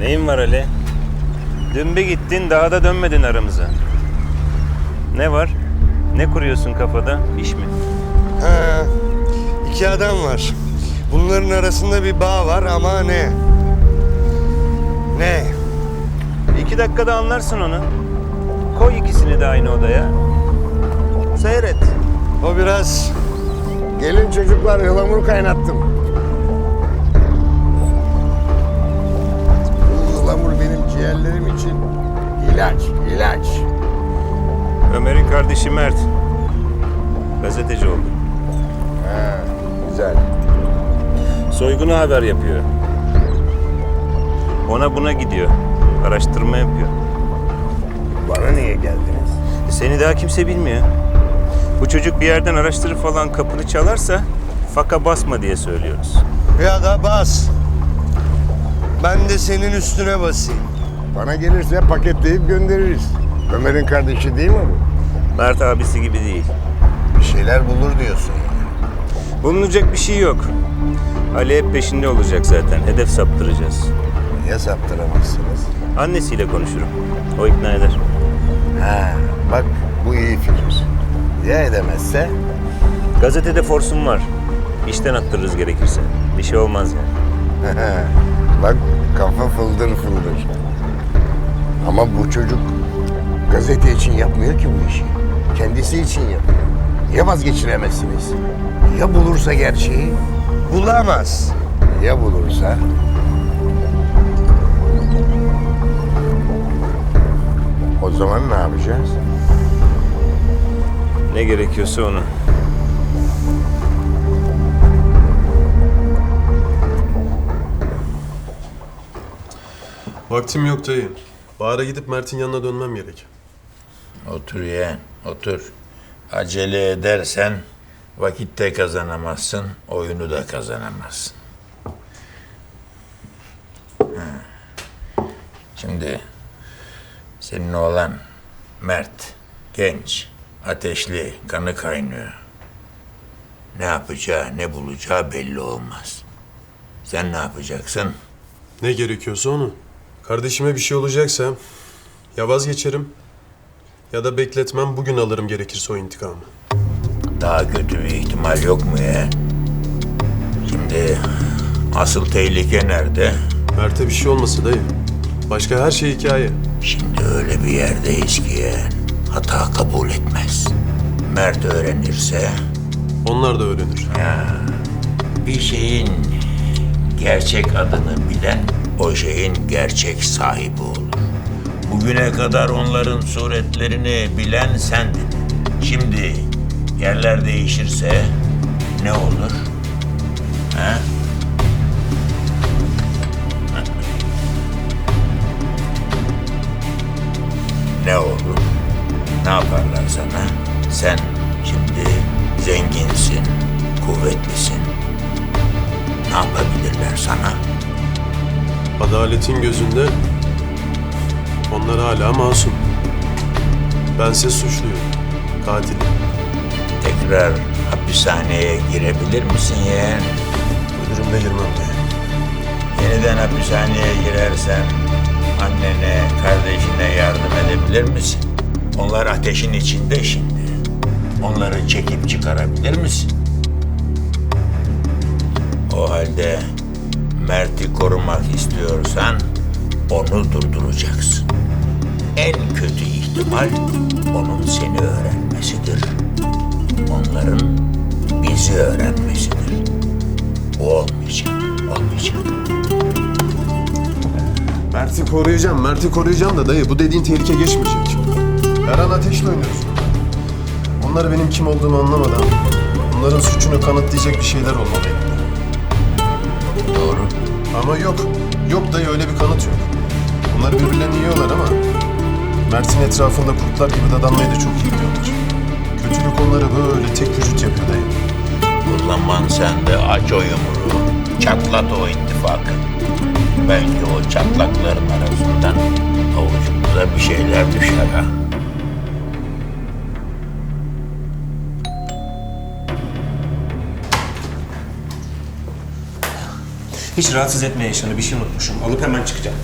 Neyin var Ali? Dün bir gittin daha da dönmedin aramıza. Ne var? Ne kuruyorsun kafada? İş mi? Ha, iki adam var. Bunların arasında bir bağ var ama ne? Ne? İki dakikada anlarsın onu. Koy ikisini de aynı odaya. Seyret. O biraz... Gelin çocuklar ıhlamur kaynattım. Kardeşi Mert. Gazeteci oldu. Ha, güzel. Soygunu haber yapıyor. Ona buna gidiyor. Araştırma yapıyor. Bana niye geldiniz? E, Seni daha kimse bilmiyor. Bu çocuk bir yerden araştırıp falan kapını çalarsa faka basma diye söylüyoruz. Ya da bas. Ben de senin üstüne basayım. Bana gelirse paketleyip göndeririz. Ömer'in kardeşi değil mi bu? Mert abisi gibi değil. Bir şeyler bulur diyorsun. Bulunacak bir şey yok. Ali hep peşinde olacak zaten. Hedef saptıracağız. Niye saptıramazsınız? Annesiyle konuşurum. O ikna eder. Ha, bak bu iyi fikir. Ya edemezse? Gazetede forsum var. İşten attırırız gerekirse. Bir şey olmaz yani. bak kafa fıldır fıldır. Ama bu çocuk gazete için yapmıyor ki bu işi. Kendisi için yapıyor. Ya vazgeçiremezsiniz? Ya bulursa gerçeği? Bulamaz. Ya bulursa? O zaman ne yapacağız? Ne gerekiyorsa onu. Vaktim yok dayı. Bahar'a gidip Mert'in yanına dönmem gerek. Otur yeğen, otur. Acele edersen vakit de kazanamazsın, oyunu da kazanamazsın. Şimdi senin oğlan Mert, genç, ateşli, kanı kaynıyor. Ne yapacağı, ne bulacağı belli olmaz. Sen ne yapacaksın? Ne gerekiyorsa onu. Kardeşime bir şey olacaksa ya vazgeçerim ya da bekletmem bugün alırım gerekirse o intikamı. Daha kötü bir ihtimal yok mu yeğen? Şimdi asıl tehlike nerede? Mert'e bir şey olmasa dayı. Başka her şey hikaye. Şimdi öyle bir yerdeyiz ki. Hata kabul etmez. Mert öğrenirse Onlar da öğrenir. bir şeyin gerçek adını bilen o şeyin gerçek sahibi olur. Bugüne kadar onların suretlerini bilen sendin. Şimdi yerler değişirse ne olur? Ha? ne olur? Ne yaparlar sana? Sen şimdi zenginsin, kuvvetlisin. Ne yapabilirler sana? Adaletin gözünde onlar hala masum. Bense suçluyum. Katilim. Tekrar hapishaneye girebilir misin yeğen? Bu durumda girmem. Yeniden hapishaneye girersen annene, kardeşine yardım edebilir misin? Onlar ateşin içinde şimdi. Onları çekip çıkarabilir misin? O halde Mert'i korumak istiyorsan onu durduracaksın. En kötü ihtimal onun seni öğrenmesidir. Onların bizi öğrenmesidir. Bu olmayacak, olmayacak. Mert'i koruyacağım, Mert'i koruyacağım da dayı bu dediğin tehlike geçmeyecek. Her an ateşle oynuyorsun. Onlar benim kim olduğumu anlamadan onların suçunu kanıtlayacak bir şeyler olmalı elimde. Doğru. Ama yok, yok dayı öyle bir kanıt yok. Onlar birbirlerini yiyorlar ama Mert'in etrafında kurtlar gibi dadanmayı da çok iyi biliyorlar. Kötülük onları böyle tek vücut yapıyor dayı. O zaman sen de aç o yumruğu. Çatlat o ittifakı. Belki o çatlakların arasından avucumuza bir şeyler düşer ha. Hiç rahatsız etme yaşını. Bir şey unutmuşum. Alıp hemen çıkacağım.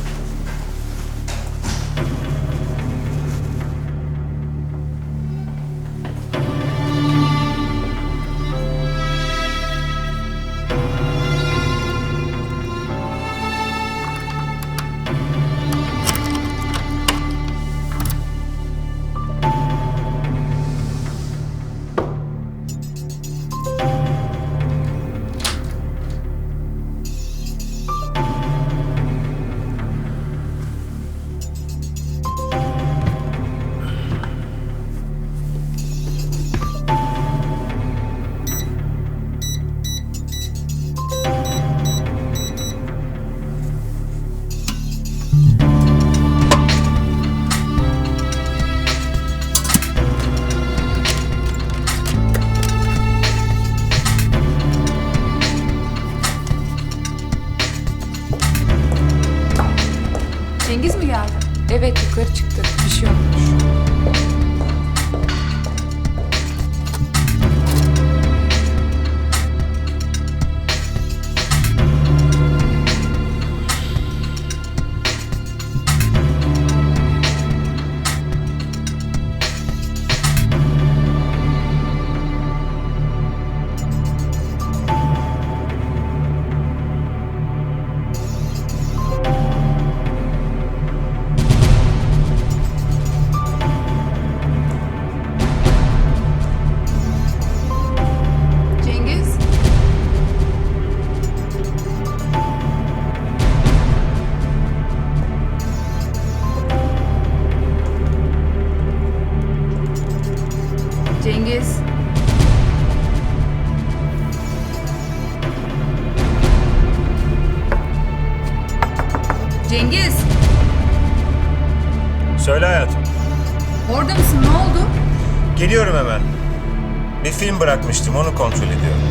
Cengiz mi geldi? Evet yukarı çıktı. Bir şey olmuş. Cengiz, Söyle hayatım. orada mısın? Ne oldu? Geliyorum hemen. Bir film bırakmıştım onu kontrol ediyorum.